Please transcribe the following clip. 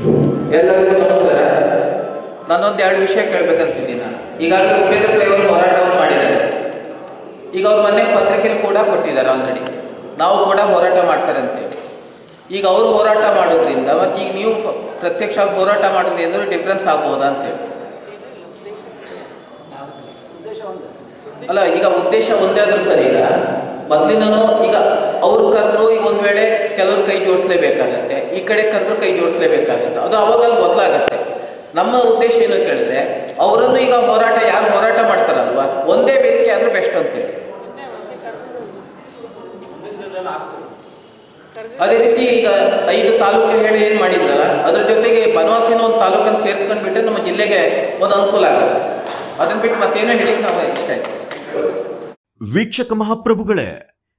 ಎಲ್ಲರಿಗೂ ನಮಸ್ಕಾರ. ನಾನೊಂದು ಎರಡು ವಿಷಯ ಕೇಳ್ಬೇಕಂತಿದ್ದೀನಿ ನಾನು. ಈಗಾಗಲೇ ಉಪೇಂದ್ರ ಪೈ ಅವರು ಹೋರಾಟವನ್ನು ಮಾಡಿದ್ದಾರೆ. ಈಗ ಅವ್ರ ಮನೆ ಪತ್ರಿಕೆಯಲ್ಲಿ ಕೂಡ ಕೊಟ್ಟಿದ್ದಾರೆ ಆಲ್ರೆಡಿ ನಾವು ಕೂಡ ಹೋರಾಟ ಮಾಡ್ತಾರೆ ಅಂತೇಳಿ ಈಗ ಅವರು ಹೋರಾಟ ಮಾಡೋದ್ರಿಂದ ಮತ್ತು ಈಗ ನೀವು ಪ್ರತ್ಯಕ್ಷ ಪ್ರತ್ಯಕ್ಷವಾಗಿ ಹೋರಾಟ ಮಾಡೋದ್ರಿಂದ ಏನಾದ್ರು ಡಿಫ್ರೆನ್ಸ್ ಆಗ್ಬೋದಾ ಅಂತೇಳಿ. ಅಲ್ಲ ಈಗ ಉದ್ದೇಶ ಒಂದೇ ಆದರೂ ಸರಿ ಈಗ ಮೊದಲಿನೂ ಈಗ ಅವ್ರು ಕರೆದ್ರು ಈಗ ಒಂದು ವೇಳೆ ಕೆಲವ್ರು ಕೈ ಜೋಡಿಸ್ಲೇಬೇಕಾಗತ್ತೆ. ಈ ಕಡೆ ಕರೆದ್ರು ಕೈ ಜೋಡಿಸ್ಲೇಬೇಕಾಗತ್ತೆ. ಅದು ಅವಾಗಲ್ಲಿ ಬದಲಾಗತ್ತೆ ನಮ್ಮ ಉದ್ದೇಶ ಏನು ಕೇಳಿದ್ರೆ, ಅವರನ್ನು ಈಗ ಹೋರಾಟ, ಯಾರು ಹೋರಾಟ ಮಾಡ್ತಾರಲ್ವಾ? ಒಂದೇ ಬೇಡಿಕೆ ಆದ್ರೂ ಬೆಸ್ಟ್ ಅಂತೇಳಿ ಅದೇ ರೀತಿ ಈಗ ಐದು ತಾಲೂಕು ಹೇಳಿ ಏನು ಮಾಡಿದ್ರಲ್ಲ, ಅದ್ರ ಜೊತೆಗೆ ಬನವಾಸಿನ ಒಂದು ತಾಲೂಕನ್ನು ಸೇರಿಸ್ಕೊಂಡು ಬಿಟ್ಟರೆ ನಮ್ಮ ಜಿಲ್ಲೆಗೆ ಒಂದು ಅನುಕೂಲ ಆಗುತ್ತೆ. ಅದನ್ನ ಬಿಟ್ಟು ಮತ್ತೇನೋ ಹೇಳಿ ನಾವು ಇಷ್ಟ ವೀಕ್ಷಕ ಮಹಾಪ್ರಭುಗಳೇ